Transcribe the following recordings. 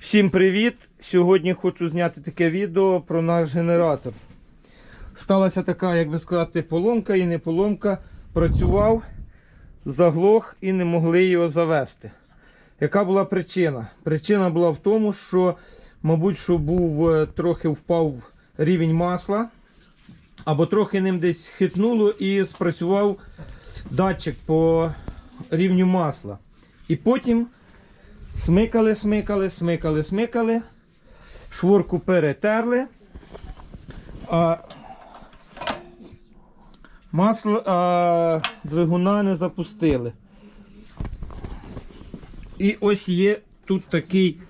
Всім привіт! Сьогодні хочу зняти таке відео про наш генератор. Сталася така, як би сказати, поломка і не поломка. Працював, заглох і не могли його завести. Яка була причина? Причина була в тому, що, мабуть, що був е, трохи впав рівень масла, або трохи ним десь хитнуло і спрацював датчик по рівню масла. І потім Смикали, смикали, смикали, смикали. Шворку перетерли. А масло а двигуна не запустили. І ось є тут такий,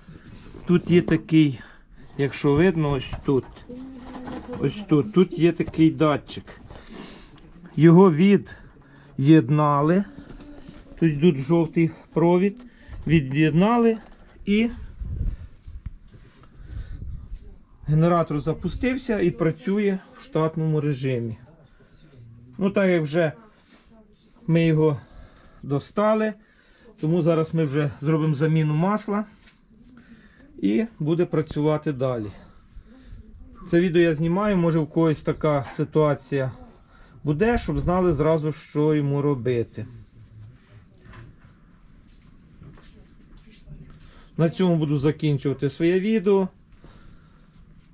тут є такий, якщо видно, ось тут. Ось тут. Тут є такий датчик. Його від'єднали. Тут тут жовтий провід від'єднали і генератор запустився і працює в штатному режимі. Ну, так як вже ми його достали, тому зараз ми вже зробимо заміну масла і буде працювати далі. Це відео я знімаю, може в когось така ситуація буде, щоб знали зразу, що йому робити. На цьому буду закінчувати своє відео.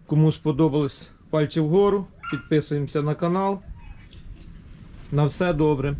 Кому сподобалось пальці вгору, підписуємося на канал. На все добре.